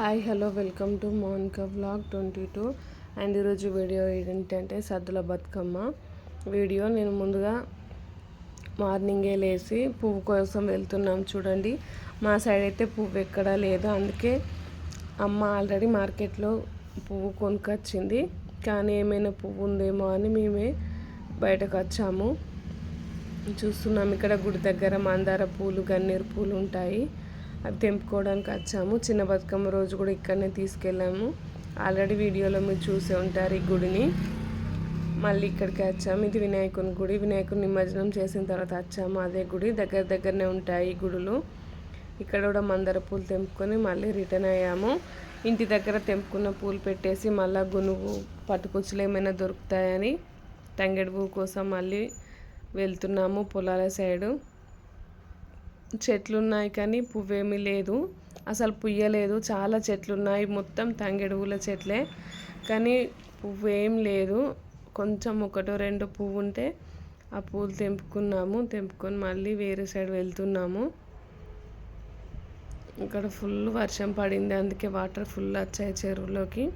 Hi hello welcome to Monica blog twenty two. And ఈరోజు video ఏంటంటే సద్దుల Bathukamma video. నేను ముందుగా మార్నింగే లేచి పువ్వు కోసం వెళ్తున్నాం చూడండి. మా సైడ్ అయితే పువ్వు ఎక్కడా లేదు. అందుకే అమ్మ ఆల్రెడీ మార్కెట్లో పువ్వు కొనుక్కొచ్చింది కానీ ఏమైనా పువ్వు ఉందేమో అని మేమే బయటకు వచ్చాము. చూస్తున్నాం ఇక్కడ గుడి దగ్గర మందార పూలు గన్నేరు పూలు ఉంటాయి. అవి తెంపుకోవడానికి వచ్చాము. చిన్న బతుకమ్మ రోజు కూడా ఇక్కడనే తీసుకెళ్ళాము. ఆల్రెడీ వీడియోలో మీరు చూసే ఉంటారు ఈ గుడిని. మళ్ళీ ఇక్కడికి వచ్చాము. ఇది వినాయకుని గుడి. వినాయకుని నిమజ్జనం చేసిన తర్వాత వచ్చాము అదే గుడి. దగ్గర దగ్గరనే ఉంటాయి గుడులు. ఇక్కడ కూడా మందర పూలు తెంపుకొని మళ్ళీ రిటర్న్ అయ్యాము. ఇంటి దగ్గర తెంపుకున్న పూలు పెట్టేసి మళ్ళీ గునుగు పట్టుకొచ్చులు ఏమైనా దొరుకుతాయని తంగెడు పువ్వు కోసం మళ్ళీ వెళ్తున్నాము పొలాల సైడు. చెట్లు ఉన్నాయి కానీ పువ్వేమీ లేదు. అసలు పుయ్యలేదు. చాలా చెట్లు ఉన్నాయి మొత్తం తంగెడుగుల చెట్లే. కానీ పువ్వు ఏం లేదు. కొంచెం ఒకటో రెండు పువ్వు ఉంటే ఆ పూలు తెంపుకున్నాము. తెంపుకొని మళ్ళీ వేరే సైడ్ వెళ్తున్నాము. ఇక్కడ ఫుల్ వర్షం పడింది. అందుకే వాటర్ ఫుల్ వచ్చాయి చెరువులోకి.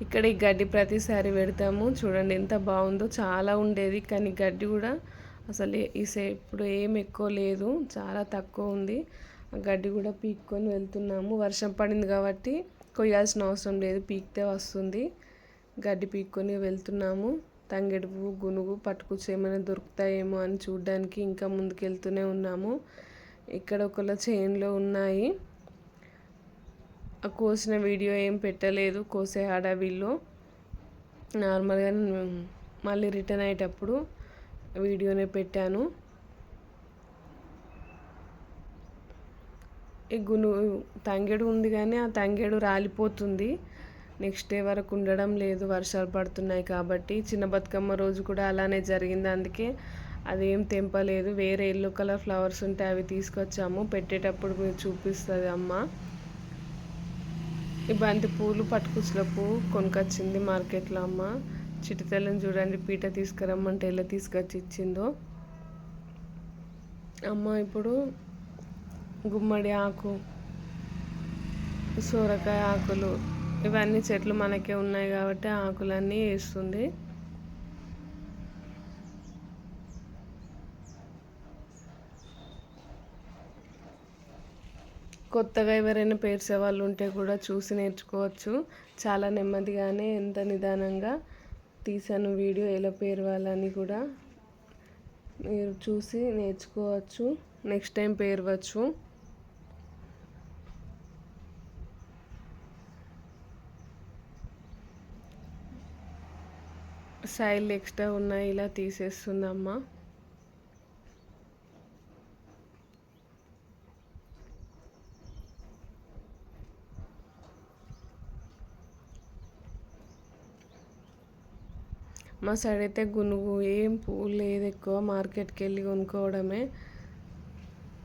ఇక్కడ ఈ గడ్డి ప్రతిసారి పెడతాము. చూడండి ఎంత బాగుందో. చాలా ఉండేది. కానీ గడ్డి కూడా అసలు ఈ ఇప్పుడు ఏం ఎక్కువ లేదు చాలా తక్కువ ఉంది. ఆ గడ్డి కూడా పీక్కొని వెళ్తున్నాము. వర్షం పడింది కాబట్టి కొయ్యాల్సిన అవసరం లేదు పీక్తే వస్తుంది. గడ్డి పీక్కొని వెళ్తున్నాము. తంగెడుపు గునుగు పట్టుకొచ్చి ఏమైనా దొరుకుతాయేమో అని చూడడానికి ఇంకా ముందుకెళ్తూనే ఉన్నాము. ఇక్కడ ఒకళ్ళ చైన్లో ఉన్నాయి. ఆ కోసిన వీడియో ఏం పెట్టలేదు కోసే అడవిలో నార్మల్గా మళ్ళీ రిటర్న్ అయ్యేటప్పుడు వీడియోనే పెట్టాను. ఈ గును తంగేడు ఉంది కానీ ఆ తంగేడు రాలిపోతుంది. నెక్స్ట్ డే వరకు ఉండడం లేదు వర్షాలు పడుతున్నాయి కాబట్టి. చిన్న బతుకమ్మ రోజు కూడా అలానే జరిగింది. అందుకే అదేం తెంపలేదు. వేరే ఎల్లో కలర్ ఫ్లవర్స్ ఉంటే అవి తీసుకొచ్చాము. పెట్టేటప్పుడు మీరు చూపిస్తుంది అమ్మ. ఈ బంతి పూలు పట్టుకుచ్చుల పువ్వు కొనుకొచ్చింది మార్కెట్లో అమ్మ. చిటితలను చూడండి పీట తీసుకురమ్మంటే ఎలా తీసుకొచ్చి ఇచ్చిందో. అమ్మ ఇప్పుడు గుమ్మడి ఆకు సోరకాయ ఆకులు ఇవన్నీ చెట్లు మనకే ఉన్నాయి కాబట్టి ఆకులన్నీ వేస్తుంది. కొత్తగా ఎవరైనా పేర్చే వాళ్ళు ఉంటే కూడా చూసి నేర్చుకోవచ్చు. చాలా నెమ్మదిగానే ఎంత నిదానంగా తీసాను వీడియో ఎలా పేరవాలని కూడా. మీరు చూసి నేర్చుకోవచ్చు. నెక్స్ట్ టైం పేరవచ్చు. సైల్ ఎక్స్ట్రా ఉన్నాయి ఇలా తీసేస్తుందమ్మా. మా సైడ్ అయితే గునుగు ఏం పువ్వు లేదు ఎక్కువ మార్కెట్కి వెళ్ళి కొనుక్కోవడమే.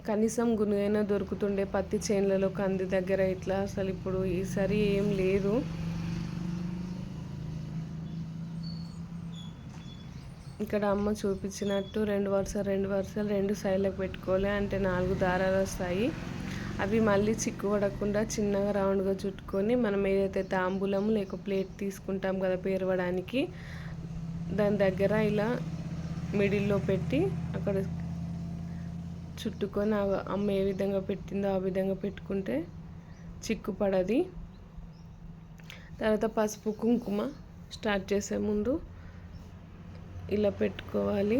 కనీసం గునుగైనా దొరుకుతుండే పత్తి చేన్లలో కంది దగ్గర ఇట్లా. అసలు ఇప్పుడు ఈసారి ఏం లేదు. ఇక్కడ అమ్మ చూపించినట్టు రెండు వరుసలు రెండు వరుసలు రెండు సైడ్లకు పెట్టుకోవాలి అంటే నాలుగు దారాలు వస్తాయి. అవి మళ్ళీ చిక్కుపడకుండా చిన్నగా రౌండ్గా చుట్టుకొని మనం ఏదైతే తాంబూలం లేక ప్లేట్ తీసుకుంటాం కదా పేరవడానికి దాని దగ్గర ఇలా మిడిల్లో పెట్టి అక్కడ చుట్టుకొని అమ్మ ఏ విధంగా పెట్టిందో ఆ విధంగా పెట్టుకుంటే చిక్కు పడది తర్వాత పసుపు కుంకుమ స్టార్ట్ చేసే ముందు ఇలా పెట్టుకోవాలి.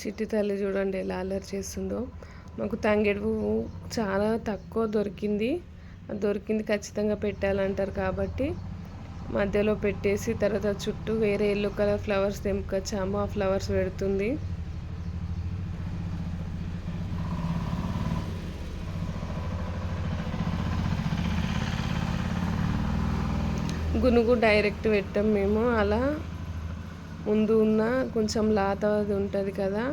చిట్టి తల్లి చూడండి ఎలా అల్లరి చేస్తుందో. మాకు తంగేడు పువ్వు చాలా తక్కువ దొరికింది. దొరికింది ఖచ్చితంగా పెట్టాలంటారు కాబట్టి మధ్యలో పెట్టేసి తర్వాత చుట్టూ వేరే ఎల్లో కలర్ ఫ్లవర్స్ తెంపుకొచ్చాము. ఆ ఫ్లవర్స్ పెడుతుంది. గునుగు డైరెక్ట్ పెట్టాం మేము. అలా ముందు ఉన్న కొంచెం లాత అది ఉంటుంది కదా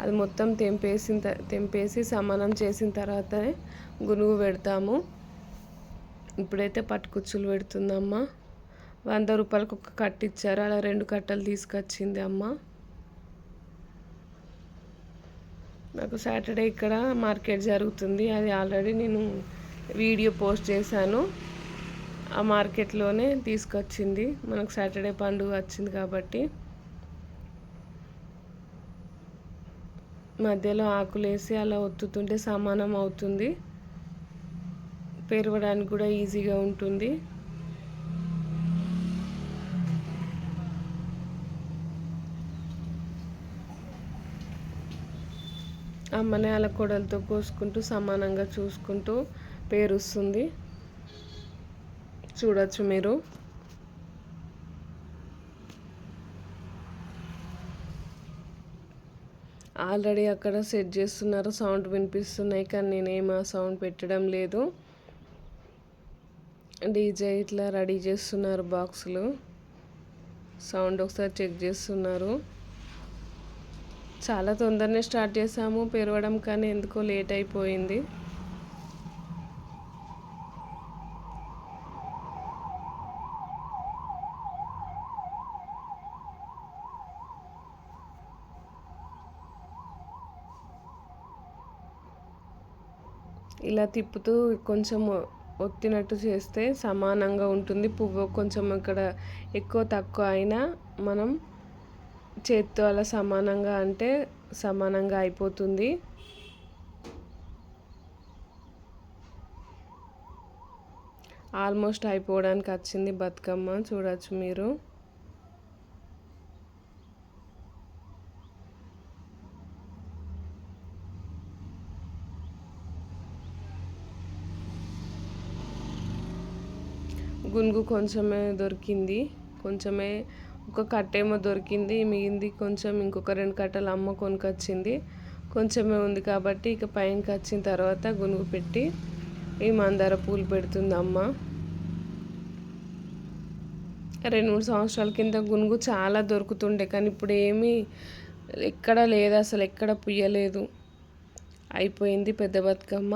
అది మొత్తం తెంపేసిన తెంపేసి సమానం చేసిన తర్వాతనే గునుగు పెడతాము. ఇప్పుడైతే పట్టుకుచ్చులు పెడుతుందమ్మ. వంద రూపాయలకు ఒక కట్ట ఇచ్చారు అలా రెండు కట్టలు తీసుకొచ్చింది అమ్మ. నాకు సాటర్డే ఇక్కడ మార్కెట్ జరుగుతుంది అది ఆల్రెడీ నేను వీడియో పోస్ట్ చేశాను. ఆ మార్కెట్లోనే తీసుకొచ్చింది మనకు సాటర్డే పండుగ వచ్చింది కాబట్టి. మధ్యలో ఆకులేసి అలా ఒత్తుతుంటే సమానం అవుతుంది. పెరగడానికి కూడా ఈజీగా ఉంటుంది. అమ్మనే అలా కొడలతో కోసుకుంటూ సమానంగా చూసుకుంటూ పేరుస్తుంది. చూడొచ్చు మీరు. ఆల్రెడీ అక్కడ సెట్ చేస్తున్నారు సౌండ్ వినిపిస్తున్నాయి కానీ నేనేం ఆ సౌండ్ పెట్టడం లేదు. డీజే ఇట్లా రెడీ చేస్తున్నారు బాక్సులు. సౌండ్ ఒకసారి చెక్ చేస్తున్నారు. చాలా తొందరనే స్టార్ట్ చేసాము పెరవడం కానీ ఎందుకో లేట్ అయిపోయింది. ఇలా తిప్పుతూ కొంచెం ఒత్తినట్టు చేస్తే సమానంగా ఉంటుంది. పువ్వు కొంచెం ఇక్కడ ఎక్కువ తక్కువ అయినా మనం చేత్తో అలా సమానంగా అంటే సమానంగా అయిపోతుంది. ఆల్మోస్ట్ అయిపోవడానికి వచ్చింది బతుకమ్మ. చూడవచ్చు మీరు. గునుగు కొంచెమే దొరికింది. కొంచెమే ఒక కట్టేమో దొరికింది. మిగింది కొంచెం ఇంకొక రెండు కట్టలు అమ్మ కొనుకొచ్చింది. కొంచెమే ఉంది కాబట్టి ఇక పైనకి వచ్చిన తర్వాత గునుగు పెట్టి ఈ మందార పూలు పెడుతుంది అమ్మ. రెండు మూడు సంవత్సరాల కింద గునుగు చాలా దొరుకుతుండే కానీ ఇప్పుడు ఏమీ ఎక్కడ లేదు. అసలు ఎక్కడ పుయ్యలేదు. అయిపోయింది పెద్ద బతుకమ్మ.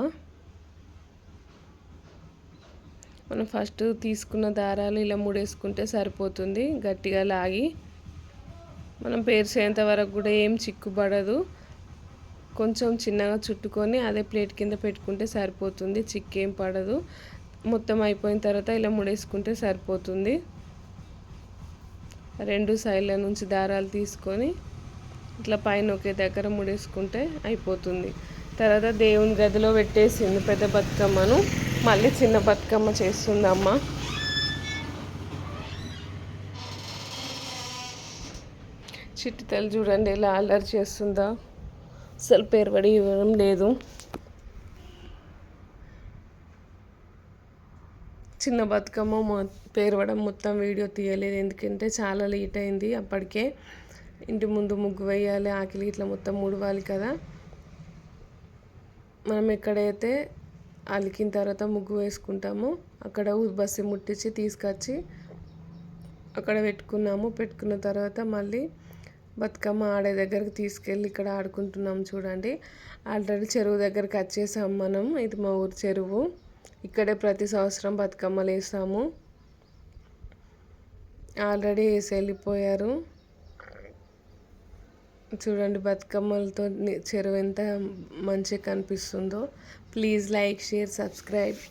మనం ఫస్ట్ తీసుకున్న దారాలు ఇలా ముడేసుకుంటే సరిపోతుంది. గట్టిగా లాగి మనం పేర్చేంత వరకు కూడా ఏం చిక్కుబడదు. కొంచెం చిన్నగా చుట్టుకొని అదే ప్లేట్ కింద పెట్టుకుంటే సరిపోతుంది. చిక్కేం పడదు. మొత్తం అయిపోయిన తర్వాత ఇలా ముడేసుకుంటే సరిపోతుంది. రెండు సైడ్ల నుంచి దారాలు తీసుకొని ఇట్లా పైన ఒకే దగ్గర ముడేసుకుంటే అయిపోతుంది. తర్వాత దేవుని గదిలో పెట్టేసింది పెద్ద బతుకమ్మను. మళ్ళీ చిన్న బతుకమ్మ చేస్తుందమ్మ. చిట్టితలు చూడండి ఎలా అల్లరి చేస్తుందా. అసలు పేరుబడి ఇవ్వడం లేదు. చిన్న బతుకమ్మ పేరవడం మొత్తం వీడియో తీయలేదు. ఎందుకంటే చాలా లేట్ అయింది అప్పటికే. ఇంటి ముందు ముగ్గు వేయాలి ఆకిలి ఇట్లా మొత్తం ముడవాలి కదా. మనం ఎక్కడైతే అలికిన తర్వాత ముగ్గు వేసుకుంటాము. అక్కడ బస్సు ముట్టించి తీసుకొచ్చి అక్కడ పెట్టుకున్నాము. పెట్టుకున్న తర్వాత మళ్ళీ బతుకమ్మ ఆడే దగ్గరికి తీసుకెళ్ళి ఇక్కడ ఆడుకుంటున్నాం చూడండి. ఆల్రెడీ చెరువు దగ్గరికి వచ్చేసాము మనం. ఇది మా ఊరు చెరువు. ఇక్కడే ప్రతి సంవత్సరం బతుకమ్మలు వేసాము ఆల్రెడీ వేసి వెళ్ళిపోయారు. చూడండి బతుకమ్మలతో చెరువు ఎంత మంచిగా కనిపిస్తుందో. Please like share subscribe